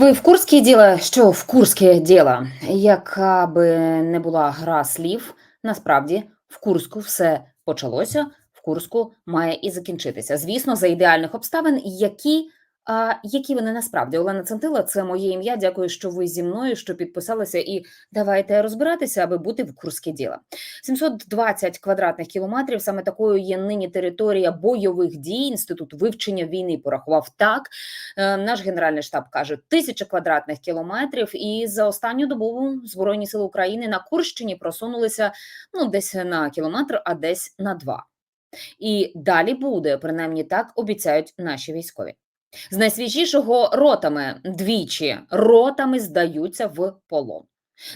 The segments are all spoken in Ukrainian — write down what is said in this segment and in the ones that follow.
Ви в Курській діла? Що в Курське діла? Яка би не була гра слів, насправді в Курську все почалося, в Курську має і закінчитися. Звісно, за ідеальних обставин, які, а, які вони насправді. Олена Центила, це моє ім'я. Дякую, що ви зі мною, що підписалися, і давайте розбиратися, аби бути в Курське діла. 720 квадратних кілометрів. Саме такою є нині територія бойових дій. Інститут вивчення війни порахував так. Е, Наш генеральний штаб каже тисяча квадратних кілометрів. І за останню добу збройні сили України на Курщині просунулися ну десь на кілометр, а десь на два. І далі буде, принаймні так обіцяють наші військові. З найсвіжішого ротами двічі ротами здаються в полон.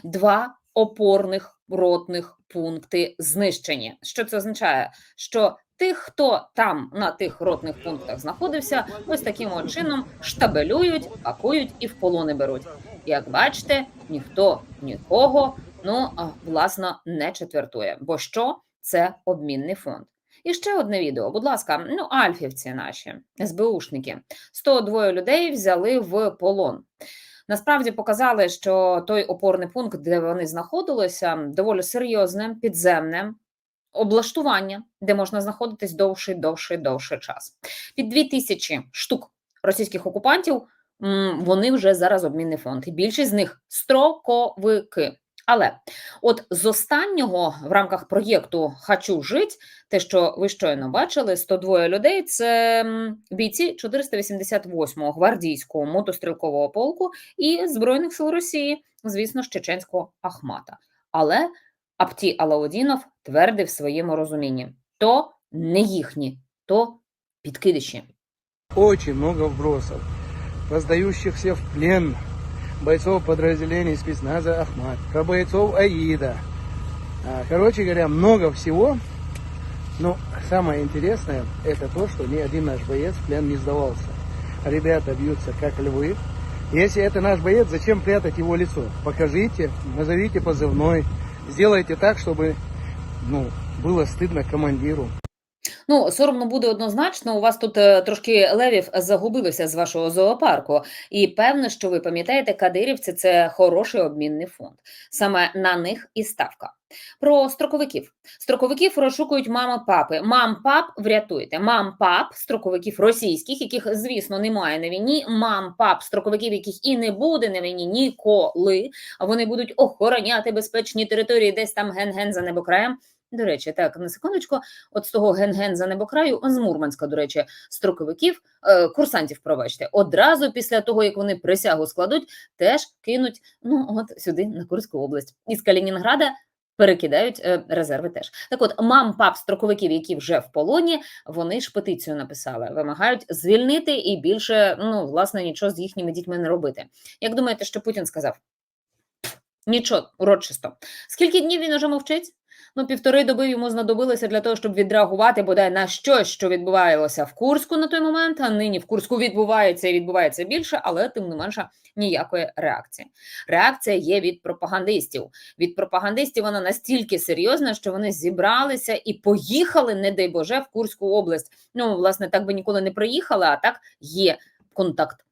Два опорних ротних пункти знищені. Що це означає? Що тих, хто там на тих ротних пунктах знаходився, ось таким чином штабелюють, пакують і в полони беруть. Як бачите, ніхто нікого ну власно не четвертує. Бо що це обмінний фонд? І ще одне відео, будь ласка, ну альфівці наші СБУшники. 102 людей взяли в полон. Насправді показали, що той опорний пункт, де вони знаходилися, доволі серйозне, підземне облаштування, де можна знаходитись довший, довший, довший час. Під 2000 штук російських окупантів вони вже зараз обмінний фонд. І більшість з них строковики. Але от з останнього в рамках проєкту Хочу жить, те, що ви щойно бачили, 102 людей це бійці 488-го гвардійського мотострілкового полку і Збройних сил Росії, звісно, ж, чеченського Ахмата. Але Апті Алаудінов твердив своєму розумінні: то не їхні, то підкидиші. Очень много вбросов, раздающихся в плен бойцов подразделений спецназа «Ахмат», про бойцов АИДа. А, Короче говоря, много всего. Но самое интересное, это то, что ни один наш боец в плен не сдавался. Ребята бьются как львы. Если это наш боец, зачем прятать его лицо? Покажите, назовите позывной, сделайте так, чтобы ну, было стыдно командиру. Ну, соромно буде однозначно. У вас тут е, трошки левів загубилося з вашого зоопарку. І певно, що ви пам'ятаєте, кадирівці це хороший обмінний фонд. Саме на них і ставка. Про строковиків. Строковиків розшукують мами папи. Мам пап врятуйте. Мам пап строковиків російських, яких, звісно, немає на війні. Мам пап строковиків, яких і не буде на війні ніколи. Вони будуть охороняти безпечні території, десь там ген-ген за небокраєм. До речі, так на секундочку, от з того ген-ген за небокраю, з Мурманська, до речі, строковиків, е, курсантів, пробачте, одразу після того, як вони присягу складуть, теж кинуть ну от сюди, на Курську область. Із Калінінграда перекидають е, резерви теж. Так от, мам пап строковиків, які вже в полоні, вони ж петицію написали, вимагають звільнити і більше, ну, власне, нічого з їхніми дітьми не робити. Як думаєте, що Путін сказав? Нічого, урочисто. Скільки днів він уже мовчить? Ну, півтори доби йому знадобилося для того, щоб відреагувати бодай на щось, що відбувалося в Курську на той момент. А нині в Курську відбувається і відбувається більше, але тим не менше ніякої реакції. Реакція є від пропагандистів. Від пропагандистів вона настільки серйозна, що вони зібралися і поїхали, не дай Боже, в Курську область. Ну, власне, так би ніколи не приїхали, а так є контакт.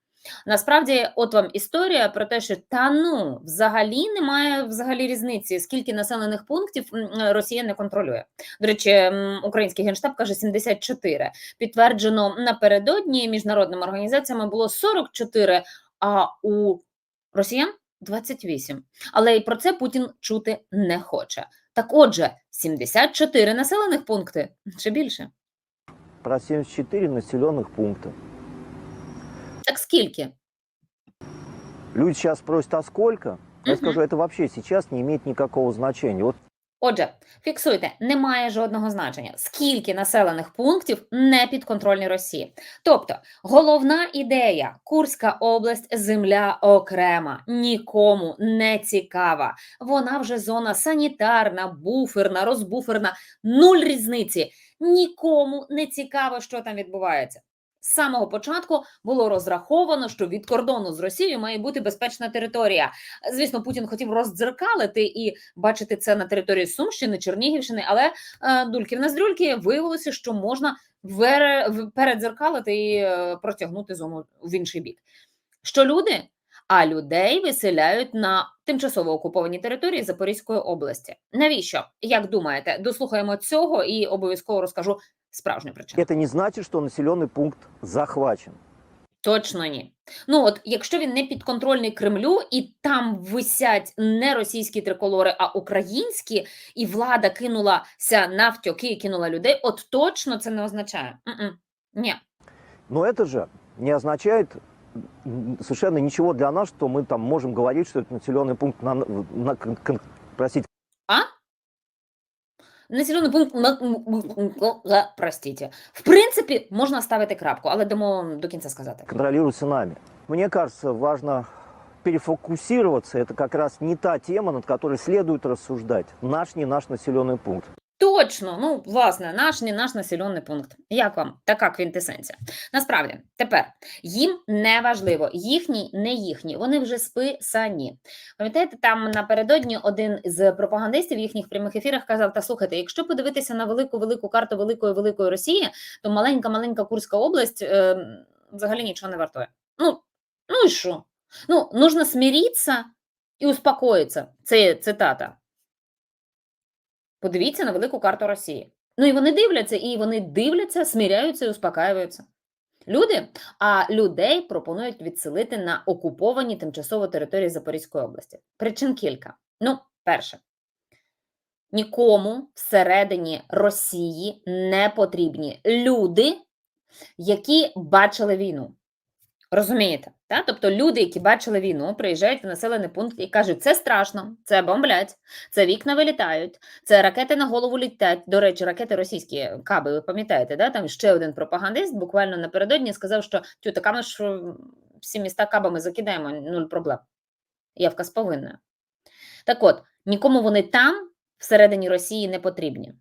Насправді, от вам історія про те, що та ну взагалі немає взагалі різниці, скільки населених пунктів Росія не контролює. До речі, український генштаб каже 74. Підтверджено напередодні міжнародними організаціями було 44, а у росіян 28. Але і про це Путін чути не хоче. Так, отже, 74 населених пункти чи більше. про 74 населенных пункта. Так скільки? Люди сейчас спросят, а сколько? Я скажу, это вообще сейчас не имеет никакого значения. Вот Отже, фіксуйте, немає жодного значення, скільки населених пунктів не підконтрольні Росії. Тобто, головна ідея Курська область, земля окрема, нікому не цікава. Вона вже зона санітарна, буферна, розбуферна, нуль різниці. Нікому не цікаво, що там відбувається. З самого початку було розраховано, що від кордону з Росією має бути безпечна територія. Звісно, Путін хотів роздзеркалити і бачити це на території Сумщини, Чернігівщини, але е, дульків на здрюльки виявилося, що можна передзеркалити і е, протягнути зону в інший бік. Що люди? а людей виселяють на тимчасово окуповані території Запорізької області. Навіщо? Як думаєте? Дослухаємо цього і обов'язково розкажу справжню причину. Это не значит, что населенный пункт захвачен. Точно ні. Ну от якщо він не підконтрольний Кремлю, і там висять не російські триколори, а українські, і влада кинулася навтьоки і кинула людей, от точно це не означає. М-м. Ні. Но это же не означает м, совершенно ничего для нас, что мы там можем говорить, что это населенный пункт, на, на- кон- кон- простите, Населений пункт простите. В принципі, можна ставити крапку, але дамо до кінця сказати. контролируется нами. Мне кажется, важно перефокусироваться. Это как раз не та тема, над которой следует рассуждать. Наш, не наш населенный пункт. Точно, ну власне, наш не наш населений пункт. Як вам така квінтесенція? Насправді, тепер їм не важливо, їхній, не їхній. Вони вже списані. Пам'ятаєте, там напередодні один з пропагандистів в їхніх прямих ефірах казав: Та слухайте, якщо подивитися на велику велику карту великої великої Росії, то маленька маленька Курська область е, взагалі нічого не вартує. Ну, ну і що? Ну, нужно смиритися і успокоїтися. Це цитата. Подивіться на велику карту Росії. Ну і вони дивляться, і вони дивляться, сміряються і успокаюються. Люди, а людей пропонують відселити на окуповані тимчасово території Запорізької області. Причин кілька. Ну, перше, нікому всередині Росії не потрібні люди, які бачили війну. Розумієте? Та? Тобто люди, які бачили війну, приїжджають в населений пункт і кажуть, це страшно, це бомблять, це вікна вилітають, це ракети на голову літять. До речі, ракети російські каби, ви пам'ятаєте, да? там ще один пропагандист буквально напередодні сказав, що тю, така ми ж всі міста кабами закидаємо, нуль проблем. Явка з повинною. Так от, нікому вони там, всередині Росії, не потрібні.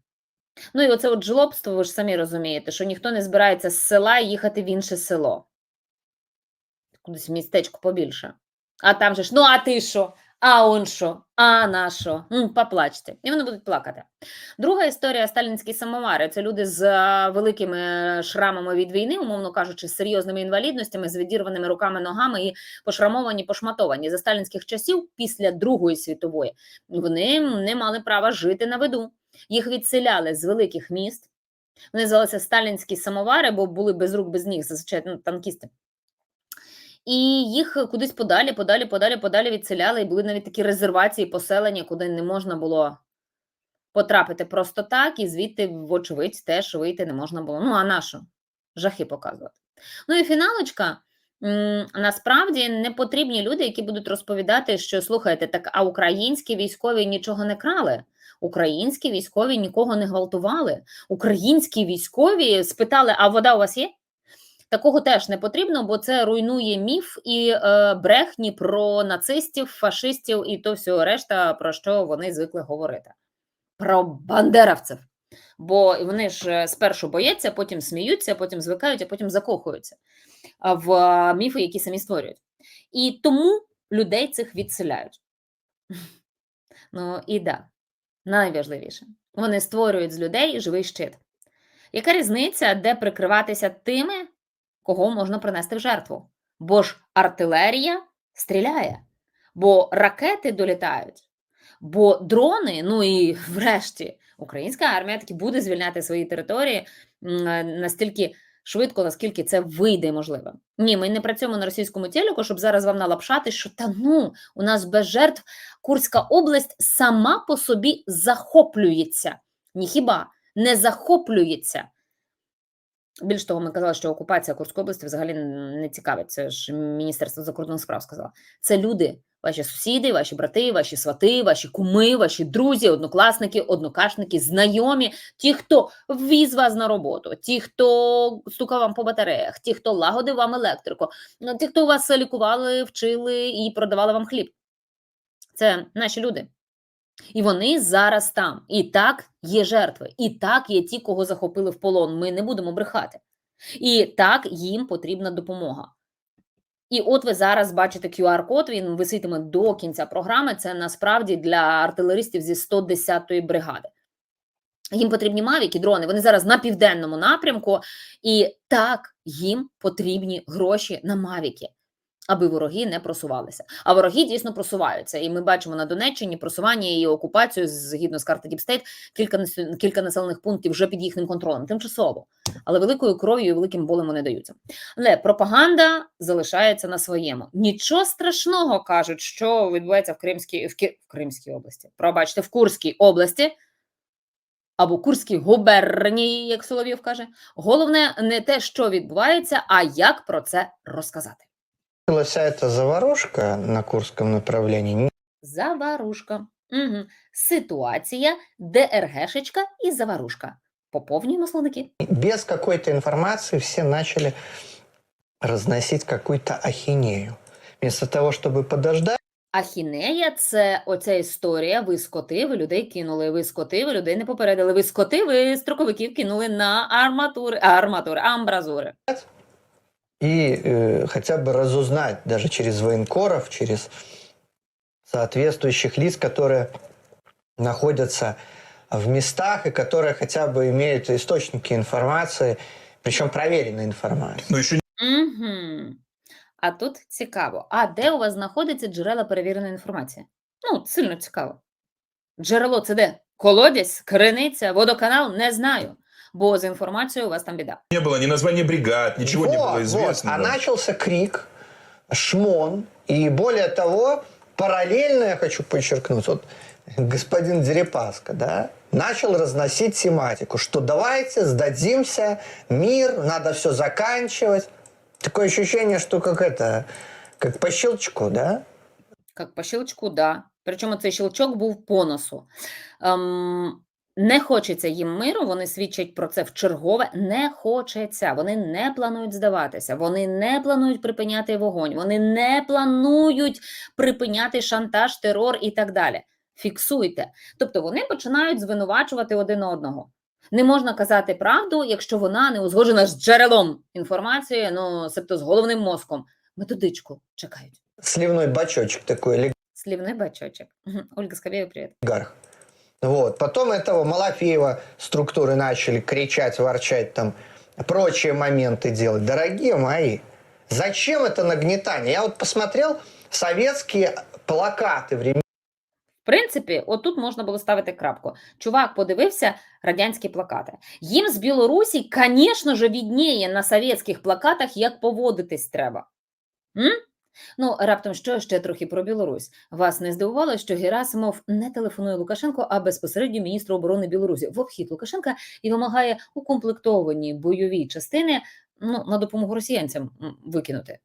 Ну і оце от жлобство, ви ж самі розумієте, що ніхто не збирається з села їхати в інше село. Кудись в містечко побільше. А там же ж, ну а ти що? А он що? А на що? Поплачте. І вони будуть плакати. Друга історія сталінські самовари. Це люди з великими шрамами від війни, умовно кажучи, з серйозними інвалідностями, з відірваними руками, ногами і пошрамовані, пошматовані. За сталінських часів, після Другої світової, вони не мали права жити на виду. Їх відселяли з великих міст. Вони звалися сталінські самовари, бо були без рук, без ніг, зазвичай ну, танкісти. І їх кудись подалі, подалі, подалі, подалі відселяли, і були навіть такі резервації, поселення, куди не можна було потрапити просто так, і звідти, вочевидь, теж вийти не можна було. Ну, а на що? Жахи показувати. Ну і фіналочка. Насправді не потрібні люди, які будуть розповідати, що слухайте, так а українські військові нічого не крали. Українські військові нікого не гвалтували. Українські військові спитали: а вода у вас є? Такого теж не потрібно, бо це руйнує міф і е, брехні про нацистів, фашистів і то все решта, про що вони звикли говорити. Про бандеровців. Бо вони ж е, спершу бояться, потім сміються, потім звикають, а потім закохуються в е, міфи, які самі створюють. І тому людей цих відселяють. Ну і да, найважливіше. Вони створюють з людей живий щит. Яка різниця, де прикриватися тими, кого можна принести в жертву? Бо ж артилерія стріляє, бо ракети долітають, бо дрони, ну і врешті, українська армія таки буде звільняти свої території е, настільки швидко, наскільки це вийде можливо. Ні, ми не працюємо на російському телеку, щоб зараз вам налапшати, що та ну, у нас без жертв Курська область сама по собі захоплюється. Ні, хіба не захоплюється. Більш того, ми казали, що окупація Курської області взагалі не цікавить. Це ж Міністерство закордонних справ сказало. Це люди, ваші сусіди, ваші брати, ваші свати, ваші куми, ваші друзі, однокласники, однокашники, знайомі, ті, хто ввіз вас на роботу, ті, хто стукав вам по батареях, ті, хто лагодив вам електрику, ті, хто вас лікували, вчили і продавали вам хліб. Це наші люди. І вони зараз там. І так є жертви, і так є ті, кого захопили в полон. Ми не будемо брехати. І так їм потрібна допомога. І от ви зараз бачите QR-код, він виситиме до кінця програми. Це насправді для артилеристів зі 110-ї бригади. Їм потрібні мавіки, дрони. Вони зараз на південному напрямку, і так їм потрібні гроші на мавіки. Аби вороги не просувалися. А вороги дійсно просуваються. І ми бачимо на Донеччині просування і окупацію згідно з карти Діпстейт, кілька кілька населених пунктів вже під їхнім контролем, тимчасово, але великою кров'ю і великим болем вони даються. Але пропаганда залишається на своєму. Нічого страшного кажуть, що відбувається в Кримській в, Ки... в Кримській області. Пробачте, в Курській області. Або Курській губернії, як Соловйов каже. Головне не те, що відбувається, а як про це розказати. Вся эта заварушка на Курском направлении Заварушка. Угу. Ситуація, ДРГшечка і заварушка. Поповнюємо словники. без какой-то информации все начали разносить какую-то ахинею. Вместо того, чтобы подождать, Ахінея це оця історія. Ви скоти, ви людей кинули. Ви скоти, ви людей не попередили. Ви скоти, ви строковиків кинули на арматури, арматури, амбразури и э, хотя бы разузнать даже через военкоров, через соответствующих лиц, которые находятся в местах и которые хотя бы имеют источники информации, причем проверенной информации. Но еще Угу. А тут цікаво. А де у вас знаходяться джерела перевіреної інформації? Ну, сильно цікаво. Джерело це де? Колодязь, криниця, водоканал? Не знаю. Бо з інформацією у вас там біда. не было ни названия бригад, ничего не Вот, было вот. известно. А да. начался крик, шмон, и более того, параллельно, я хочу подчеркнуть, вот господин Дерипаска, да, начал разносить тематику, что давайте сдадимся, мир, надо все заканчивать. Такое ощущение, что как это, как по щелчку, да? Як по щелчку, да. Причому цей щелчок був по носу. Ем, не хочеться їм миру, вони свідчать про це в чергове. Не хочеться. Вони не планують здаватися, вони не планують припиняти вогонь, вони не планують припиняти шантаж, терор і так далі. Фіксуйте. Тобто вони починають звинувачувати один одного. Не можна казати правду, якщо вона не узгоджена з джерелом інформації, ну, себто з головним мозком. Методичку чекають. Сливной бачочек такой, Слівний бачочок. Ольга Скабєєва, привіт. олигарх. Вот. Потом этого Малафеева структуры начали кричать, ворчать, там, прочие моменты делать. Дорогие мои, зачем это нагнетание? Я вот посмотрел советские плакаты времен В принципі, отут можна було ставити крапку. Чувак подивився радянські плакати. Їм з Білорусі, звісно ж, відніє на совєтських плакатах, як поводитись треба. М? Ну, раптом що ще трохи про Білорусь. Вас не здивувало, що Герасимов не телефонує Лукашенко, а безпосередньо міністру оборони Білорусі в обхід Лукашенка і вимагає укомплектовані бойові частини ну, на допомогу росіянцям м, викинути.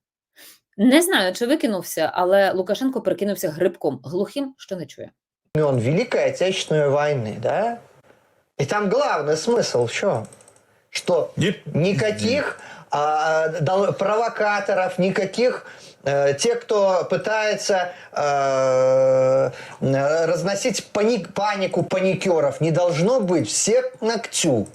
Не знаю, чи викинувся, але Лукашенко перекинувся грибком глухим, що не чує. Великой Отечественной войны, да? И там главный смысл в чем? Что Не- никаких а, дол- провокаторов, никаких э, тех, кто пытается э, э, разносить паник, панику паникеров, не должно быть. Все к ногтю.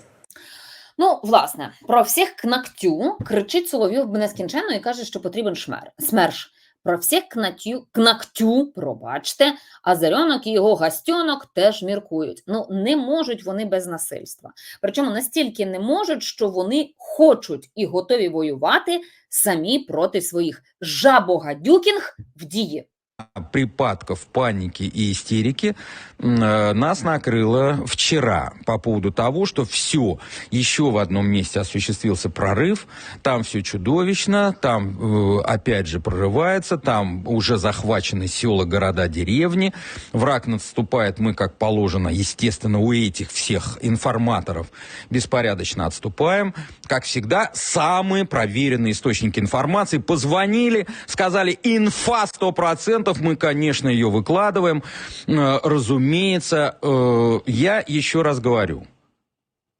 Ну, власне, про всіх кнактю кричить Соловйов нескінченно і каже, що потрібен шмер, смерш. Про всіх кнатю, кнактю, пробачте, а Зарьонок і його гастьонок теж міркують. Ну, не можуть вони без насильства. Причому настільки не можуть, що вони хочуть і готові воювати самі проти своїх жабогадюкінг в дії. Припадков паники и истерики э, нас накрыло вчера по поводу того, что все, еще в одном месте осуществился прорыв, там все чудовищно, там э, опять же прорывается, там уже захвачены села, города, деревни, враг наступает, мы, как положено, естественно, у этих всех информаторов беспорядочно отступаем. Как всегда, самые проверенные источники информации позвонили, сказали, инфа 100%, мы, конечно, ее выкладываем. Э, Разумеется, э, я еще раз говорю,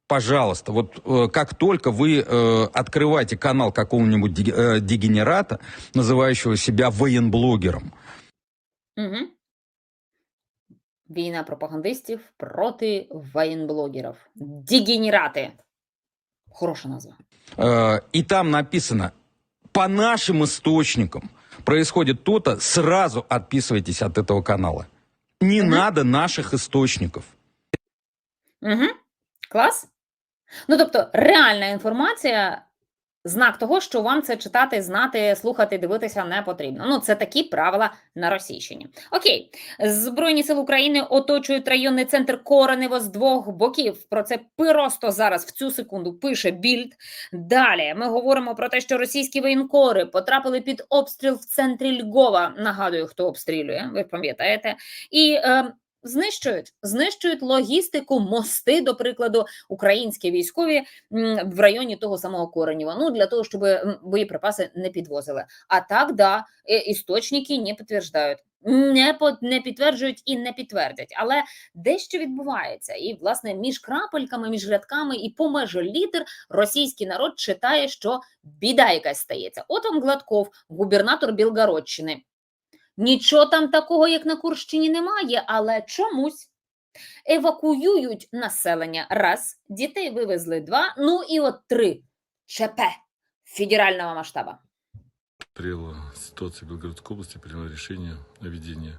пожалуйста, вот э, как только вы э, открываете канал какого-нибудь дег- э, дегенерата, называющего себя военблогером, Угу. Війна пропагандистів проти воєнблогерів. Дегенерати. Хороша назва. Э, и там написано, по нашим источникам происходит то-то, сразу отписывайтесь от этого канала. Не угу. надо наших источников. Угу. Клас. Ну, тобто, реальна інформація знак того, що вам це читати, знати, слухати, дивитися не потрібно. Ну, це такі правила на Російщині. Окей, Збройні сили України оточують районний центр Коренево з двох боків. Про це просто зараз в цю секунду пише Більд. Далі ми говоримо про те, що російські воєнкори потрапили під обстріл в центрі Львова. Нагадую, хто обстрілює, ви пам'ятаєте, і е, знищують, знищують логістику, мости, до прикладу, українські військові в районі того самого Коренєва. Ну для того, щоб боєприпаси не підвозили. А так, да, істочники не підтверджують. Не по не підтверджують і не підтвердять, але дещо відбувається, і власне між крапельками, між рядками і по межі літер російський народ читає, що біда якась стається. От вам Гладков, губернатор Білгородщини. Нічого там такого, як на Курщині, немає, але чомусь евакуюють населення. Раз, дітей вивезли два, ну і от три ЧП федерального масштаба. Приняла ситуация в Белгородской области, приняла решение о введении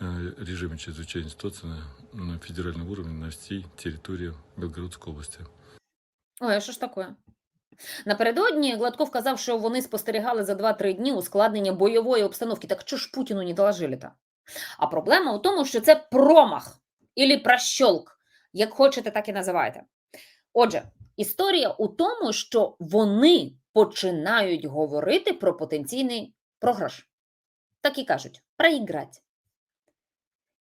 э, режима чрезвычайной ситуации на, на федеральном уровне на всей территории Белгородской области. Ой, а що ж таке? Напередодні Гладков казав, що вони спостерігали за 2-3 дні ускладнення бойової обстановки. Так що ж Путіну не доложили то А проблема у тому, що це промах ілі прощолк, як хочете, так і називайте. Отже, історія у тому, що вони починають говорити про потенційний програш. Так і кажуть, проіграть.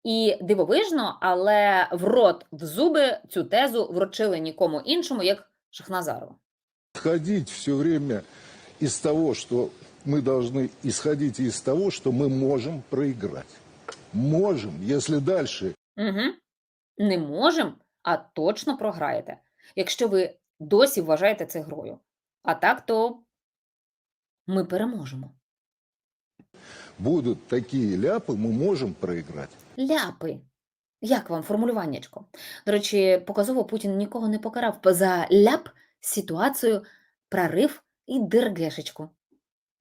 І дивовижно, але в рот, в зуби цю тезу вручили нікому іншому, як Шахназарову. исходить все время из того, что мы должны исходить из того, что мы можем проиграть. Можем, если дальше Угу. Не можем, а точно програєте, якщо ви досі вважаєте це грою. А так, то ми переможемо. будут такие ляпы, мы можем проиграть. Ляпи. Як вам формулюваннячко? До речі, показово Путін нікого не покарав за ляп, ситуацію, прорив і дергешечку.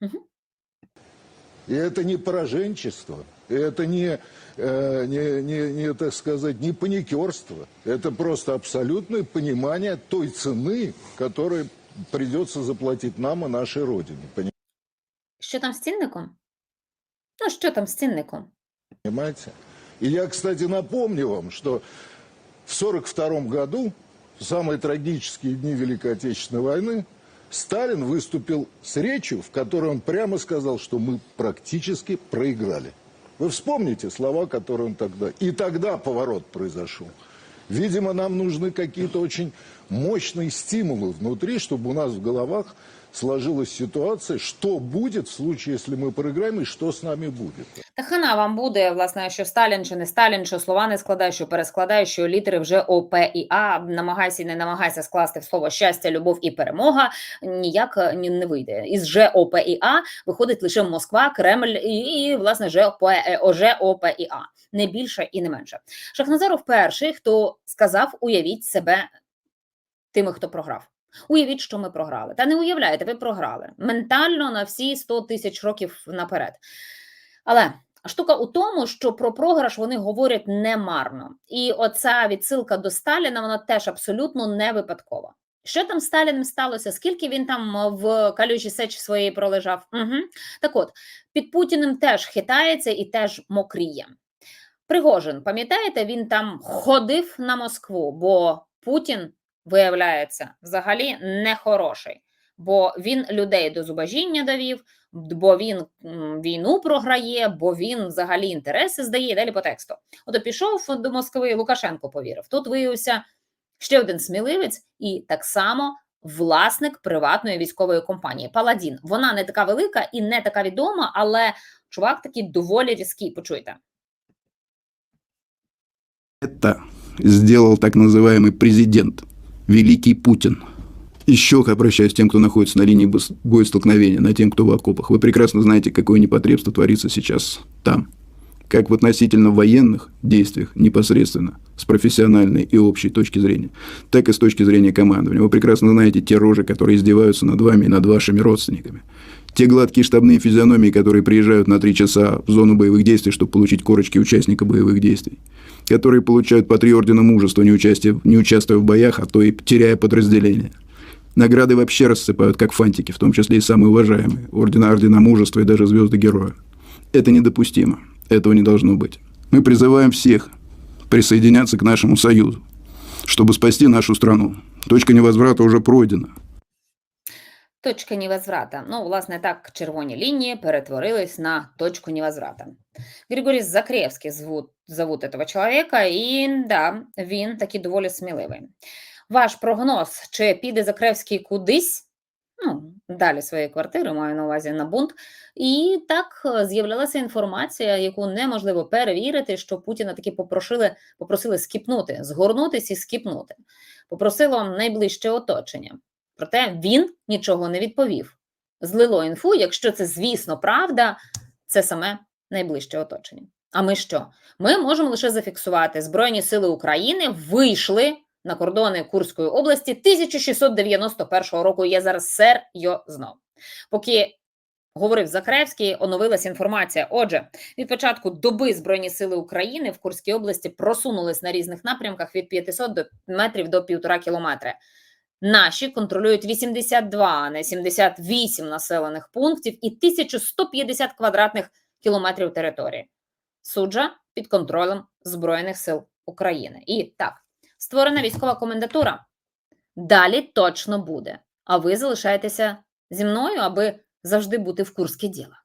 Угу. И это не пораженчество, и это не, э, не, не, не, так сказать, не паникерство. Это просто абсолютное понимание той цены, которую придется заплатить нам и нашей Родине. Що там з цінником? Ну, що там з цінником? Понимаете? И я, кстати, напомню вам, что в 1942 году, в самые трагические дни Великой Отечественной войны, Сталин выступил с речью, в которой он прямо сказал, что мы практически проиграли. Вы вспомните слова, которые он тогда... И тогда поворот произошел. Видимо, нам нужны какие-то очень мощные стимулы внутри, чтобы у нас в головах сложилась ситуация, что будет в случае, если мы проиграем, и что с нами будет. Хана вам буде, власне, що Сталін чи не Сталін, що слова не складає, що перескладає, що літери вже О, і А. Намагайся і не намагайся скласти в слово щастя, любов і перемога. Ніяк е, не вийде. Із Ж, О, і А виходить лише Москва, Кремль і, і власне Ж, е, Ж, і А. Не більше і не менше. Шахназаров перший, хто сказав, уявіть себе тими, хто програв. Уявіть, що ми програли. Та не уявляєте, ви програли ментально на всі 100 тисяч років наперед. Але штука у тому, що про програш вони говорять немарно. І оця відсилка до Сталіна, вона теж абсолютно не випадкова. Що там Сталіним сталося? Скільки він там е, в калюжі сечі своєї пролежав? Угу. Так от, під Путіним теж хитається і теж мокріє. Пригожин, пам'ятаєте, він там ходив на Москву, бо Путін, виявляється, взагалі нехороший, бо він людей до зубожіння довів, бо він м, війну програє, бо він взагалі інтереси здає і далі по тексту. От пішов до Москви, Лукашенко повірив. Тут виявився ще один сміливець, і так само власник приватної військової компанії Паладін. Вона не така велика і не така відома, але чувак такий доволі різкий. Почуйте. Это сделал так называемый президент, великий Путин. Еще обращаюсь к тем, кто находится на линии боестолкновения, на тем, кто в окопах. Вы прекрасно знаете, какое непотребство творится сейчас там. Как в относительно военных действиях непосредственно, с профессиональной и общей точки зрения, так и с точки зрения командования. Вы прекрасно знаете те рожи, которые издеваются над вами и над вашими родственниками. Те гладкие штабные физиономии, которые приезжают на три часа в зону боевых действий, чтобы получить корочки участника боевых действий которые получают по три ордена мужества, не, участие, не участвуя в боях, а то и теряя подразделения. Награды вообще рассыпают, как фантики, в том числе и самые уважаемые. Ордена, ордена мужества и даже звезды героя. Это недопустимо. Этого не должно быть. Мы призываем всех присоединяться к нашему союзу, чтобы спасти нашу страну. Точка невозврата уже пройдена. Точка невозврата. Ну, власне, так червоні лінії перетворились на точку невозврата. Григорій Закревський звут, зовут этого чоловіка, і да, він таки доволі сміливий. Ваш прогноз, чи піде Закревський кудись? Ну, далі своєї квартири, маю на увазі на бунт. І так е, з'являлася інформація, яку неможливо перевірити, що Путіна таки попросили, попросили скіпнути, згорнутися і скіпнути. Попросило найближче оточення. Проте він нічого не відповів. Злило інфу, якщо це, звісно, правда, це саме найближче оточення. А ми що? Ми можемо лише зафіксувати, Збройні сили України вийшли на кордони Курської області 1691 року. Я зараз серйозно. Поки говорив Закревський, оновилась інформація. Отже, від початку доби Збройні сили України в Курській області просунулись на різних напрямках від 500 до метрів до півтора кілометри. Наші контролюють 82, а не 78 населених пунктів і 1150 квадратних кілометрів території. Суджа під контролем Збройних сил України. І так, створена військова комендатура. Далі точно буде. А ви залишаєтеся зі мною, аби завжди бути в курсі діла.